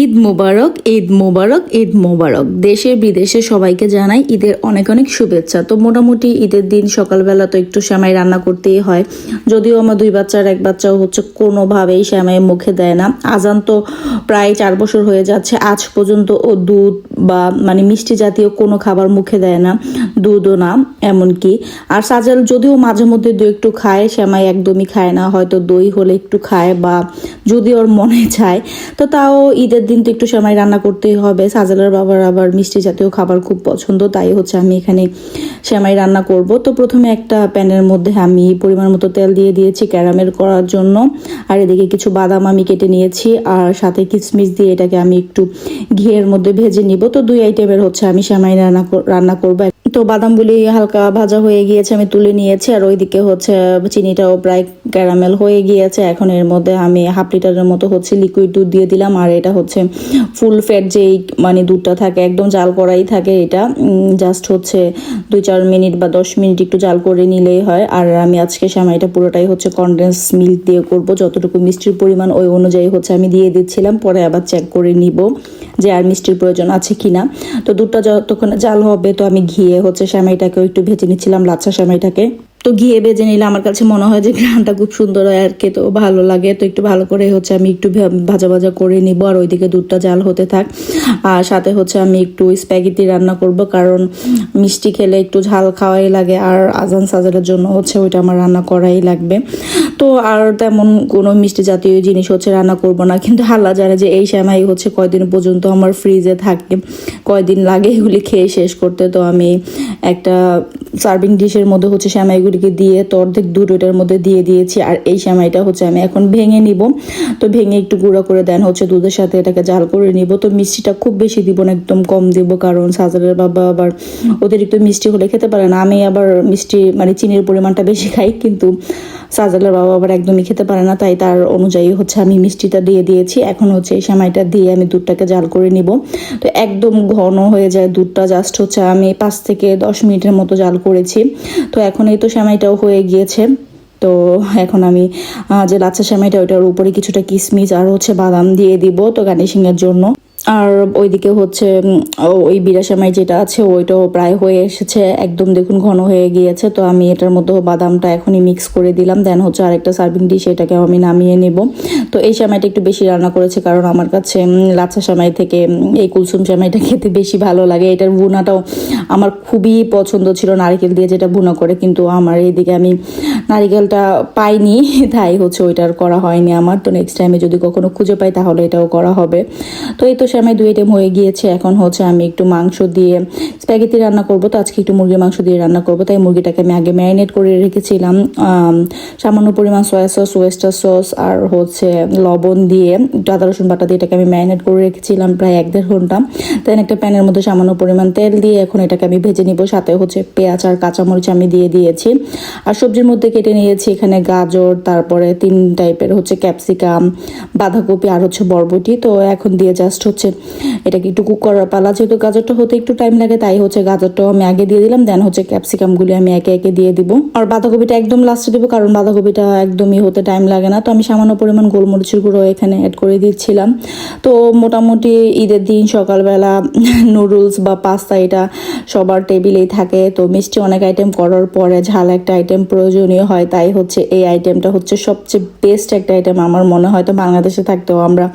ঈদ মোবারক ঈদ মোবারক ঈদ মোবারক। দেশে বিদেশে সবাইকে জানাই ঈদের অনেক অনেক শুভেচ্ছা। তো মোটামুটি ঈদের দিন সকালবেলা তো একটু শ্যামাই রান্না করতেই হয়। যদিও আমার দুই বাচ্চার এক বাচ্চাও হচ্ছে কোনোভাবেই শ্যামাই মুখে দেয় না। আজান তো প্রায় চার বছর হয়ে যাচ্ছে। আজ পর্যন্ত ও দুধ বা মানে মিষ্টি জাতীয় কোনো খাবার মুখে দেয় না, দুধও না, এমনকি। আর সাজাল যদিও মাঝে মধ্যে দু একটু খায়, শ্যামাই একদমই খায় না। হয়তো দই হলে একটু খায় বা যদি ওর মনে চায়। তো তাও ঈদের দিন তো একটু সময় রান্না করতেই হবে। সাজালার বাবার আবার মিষ্টি জাতীয় খাবার খুব পছন্দ, তাই হচ্ছে আমি এখানে সেমাই রান্না করব। তো প্রথমে একটা প্যানের মধ্যে আমি পরিমাণ মতো তেল দিয়ে দিয়েছি ক্যারামেল করার জন্য। আর এদিকে কিছু বাদাম আমি কেটে নিয়েছি আর সাথে কিশমিশ দিয়ে এটাকে আমি একটু ঘিয়ের মধ্যে ভেজে নিব। তো দুই আইটেমের হচ্ছে আমি সেমাই রান্না রান্না করব। তো বাদামগুলি হালকা ভাজা হয়ে গিয়েছে, আমি তুলে নিয়েছি, আর ওইদিকে হচ্ছে চিনিটাও প্রায় ক্যারামেল হয়ে গিয়েছে। এখন এর মধ্যে আমি হাফ লিটারের মতো হচ্ছে লিকুইড দুধ দিয়ে দিলাম, আর এটা হচ্ছে ফুল ফ্যাট যেই মানে দুধটা থাকে, একদম জাল করাই থাকে এটা। জাস্ট হচ্ছে দুই চার মিনিট বা দশ মিনিট একটু জাল করে নিলেই হয়। আর আমি আজকে সামাইটা পুরোটাই হচ্ছে কনডেন্স মিল্ক দিয়ে করব, যতটুকু মিষ্টির পরিমাণ ওই অনুযায়ী হচ্ছে আমি দিয়ে দিচ্ছিলাম, পরে আবার চেক করে নিব। যে আর মিষ্টির প্রয়োজন আছে কি না তো দুধটা যতক্ষণ জাল হবে, তো আমি ঘিয়ে হচ্ছে সেমাইটাকেও একটু ভেজে নিচ্ছিলাম, লাচ্ছা সেমাইটাকে তো ঘিয়ে বেজে নিলে আমার কাছে মনে হয় যে ঘ্রাণটা খুব সুন্দর হয় আর খেতেও ভালো লাগে। তো একটু ভালো করে হচ্ছে আমি একটু ভাজা ভাজা করে নিব আর ওইদিকে দুধটা জাল হতে থাক। আর সাথে হচ্ছে আমি একটু স্প্যাগেটি রান্না করব কারণ মিষ্টি খেলে একটু ঝাল খাওয়াই লাগে আর আজান সাজারের জন্য হচ্ছে ওইটা আমার রান্না করাই লাগবে। তো আর তেমন কোনো মিষ্টি জাতীয় জিনিস হচ্ছে রান্না করব না। কিন্তু হাল্লা জানে যে এই শ্যামাই হচ্ছে কয়দিন পর্যন্ত আমার ফ্রিজে থাকে। কয়দিন লাগে এগুলি খেয়ে শেষ করতে। তো আমি একটা সার্ভিং ডিশের মধ্যে হচ্ছে শ্যামাইগুলিকে দিয়ে তো অর্ধেক দুধ মধ্যে দিয়ে দিয়েছি, আর এই শ্যামাইটা হচ্ছে আমি এখন ভেঙে নিব। তো ভেঙে একটু গুঁড়া করে দেন, হচ্ছে দুধের সাথে এটাকে জাল করে নিব। তো মিষ্টিটা খুব বেশি দিব না, একদম কম দিব, কারণ সাজারের বাবা আবার অতিরিক্ত মিষ্টি হলে খেতে পারে না। আমি আবার মিষ্টি মানে চিনির পরিমাণটা বেশি খাই, কিন্তু সাজালের বাবা আবার একদমই খেতে পারে না, তাই তার অনুযায়ী হচ্ছে আমি মিষ্টিটা দিয়ে দিয়েছি। এখন হচ্ছে এই সেমাইটা দিয়ে আমি দুধটাকে জাল করে নিব। তো একদম ঘন হয়ে যায় দুধটা জাস্ট হচ্ছে আমি পাঁচ থেকে দশ মিনিটের মতো জাল করেছি। তো এখন এই তো সেমাইটাও হয়ে গিয়েছে। তো এখন আমি যে লাচ্ছা সেমাইটা, ওইটার উপরে কিছুটা কিশমিশ আর হচ্ছে বাদাম দিয়ে দিব তো গার্নিশিংয়ের জন্য। আর ওইদিকে হচ্ছে ওই বিরা সেমাই যেটা আছে, ওইটাও প্রায় হয়ে এসেছে। একদম দেখুন ঘন হয়ে গিয়েছে, তো আমি এটার মধ্যে বাদামটা এখনই মিক্স করে দিলাম। দেন হচ্ছে আরেকটা সার্ভিং ডিশ এটাকে আমি নামিয়ে নেব। তো এই সেমাইটা একটু বেশি রান্না করেছে, কারণ আমার কাছে লাচ্ছা সেমাই থেকে এই কুলসুম সেমাইটা খেতে বেশি ভালো লাগে। এটার ভুনাটাও আমার খুবই পছন্দ ছিল, নারকেল দিয়ে যেটা ভুনা করে, কিন্তু আমার এইদিকে আমি নারিকেলটা পাইনি। তাই হচ্ছে ওইটার করা হয়নি আমার। তো নেক্সট টাইমে যদি কখনো খুঁজে পাই, তাহলে এটাও করা হবে। তো এই তো সেমাই দুই আইটেম হয়ে গিয়েছে। এখন হচ্ছে আমি একটু মাংস দিয়ে স্প্যাগেটি রান্না করব, তো আজকে একটু মুরগির মাংস দিয়ে রান্না করব, তাই মুরগিটাকে আমি আগে ম্যারিনেট করে রেখেছিলাম। সামান্য পরিমাণ সয়া সস, ওয়েস্টার সস, আর হচ্ছে লবণ দিয়ে আদা, রসুন বাটা দিয়ে এটাকে আমি ম্যারিনেট করে রেখেছিলাম প্রায় এক দেড় ঘণ্টা। দেন একটা প্যানের মধ্যে সামান্য পরিমাণ তেল দিয়ে এখন এটাকে আমি ভেজে নিব, সাথে হচ্ছে পেঁয়াজ আর কাঁচামরিচ আমি দিয়ে দিয়েছি। আর সবজির মধ্যে কেটে নিয়েছি এখানে গাজর, তারপরে তিন টাইপের হচ্ছে ক্যাপসিকাম, বাঁধাকপি আর হচ্ছে বরবটি। তো এখন দিয়ে জাস্ট হচ্ছে এটাকে একটু কুক করার পালা, যেহেতু গাজরটা হতে একটু টাইম লাগে, তাই হচ্ছে গাজরটাও আমি আগে দিয়ে দিলাম দেন হচ্ছে ক্যাপসিকামগুলি আমি একে একে দিয়ে দিব। আর বাঁধাকপিটা একদম লাস্টে দিব, কারণ বাঁধাকপিটা একদমই হতে টাইম লাগে না। তো আমি সামান্য পরিমাণ গোলমরিচের গুঁড়ো এখানে অ্যাড করে দিচ্ছিলাম। তো মোটামুটি ঈদের দিন সকালবেলা নুডলস বা পাস্তা এটা সবার টেবিলেই থাকে। তো মিষ্টি অনেক আইটেম করার পরে ঝাল একটা আইটেম প্রয়োজনীয় হয়, তাই হচ্ছে এই আইটেমটা হচ্ছে সবচেয়ে বেস্ট একটা আইটেম আমার মনে হয়। তো বাংলাদেশে থাকতেও আমরা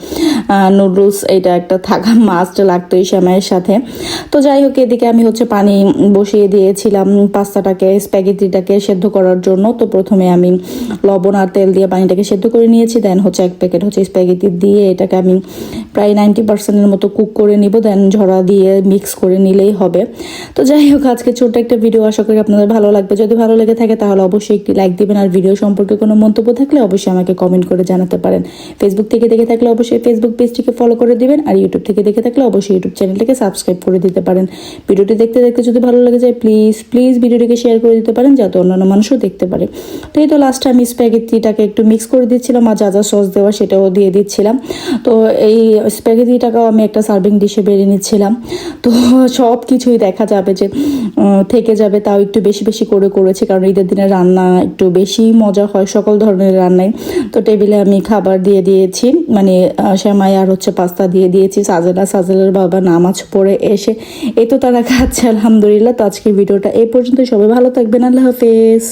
নুডলস এটা একটা থাকা মাস্ট লাগতো এই সময়ের সাথে। তো যাই হোক, এদিকে আমি হচ্ছে পানি বসিয়ে দিয়েছিলাম পাস্তাটাকে, স্প্যাগেটিটাকে সেদ্ধ করার জন্য। তো প্রথমে আমি লবণ আর তেল দিয়ে পানিটাকে সেদ্ধ করে নিয়েছি দেন হচ্ছে এক প্যাকেট হচ্ছে স্প্যাগেটি দিয়ে এটাকে আমি প্রায় নাইনটি পার্সেন্টের মতো কুক করে নিব দেন ঝরা দিয়ে মিক্স করে নিলেই হবে। তো যাই হোক, আজকে ছোট্ট একটা ভিডিও আশা করি আপনাদের ভালো লাগবে। যদি ভালো লেগে থাকে তাহলে অবশ্যই একটি লাইক দিবেন, আর ভিডিও সম্পর্কে কোনো মন্তব্য থাকলে অবশ্যই আমাকে কমেন্ট করে জানাতে পারেন। ফেসবুক থেকে দেখে থাকলে অবশ্যই ফেসবুক পেজটিকে ফলো করে দিবেন, আর ইউটিউব থেকে দেখে থাকলে অবশ্যই ইউটিউব চ্যানেলটিকে সাবস্ক্রাইব করে দিতে পারেন। ভিডিওটি দেখতে দেখতে যদি ভালো লাগে যায় প্লিজ প্লিজ ভিডিওটিকে শেয়ার করে দিতে পারেন, যাতে অন্যান্য মানুষও দেখতে পারে। তো এই তো লাস্টে আমি স্প্যাগেতিটাকে একটু মিক্স করে দিচ্ছিলাম, আর যা যা সস দেওয়া সেটাও দিয়ে দিচ্ছিলাম। তো এই স্প্যাগেতিটাকেও আমি একটা সার্ভিং ডিশে বেড়ে নিচ্ছিলাম। তো সব কিছুই দেখা যাবে যে থেকে যাবে, তাও একটু বেশি বেশি করে করেছি, কারণ ঈদের দিনে রান্না একটু বেশি মজা হয় সকল ধরনের রান্নায়। তো টেবিলে আমি খাবার দিয়ে দিয়েছি মানে শ্যামাই আর হচ্ছে পাস্তা দিয়ে দিয়েছি, সাজেলা, সাজেলার বাবা নামাজ পড়ে এসে এ তো তারা থাকছে আলহামদুলিল্লাহ। তো আজকে ভিডিওটা এই পর্যন্ত সবাই ভালো থাকবেন। আল্লাহ হাফেজ।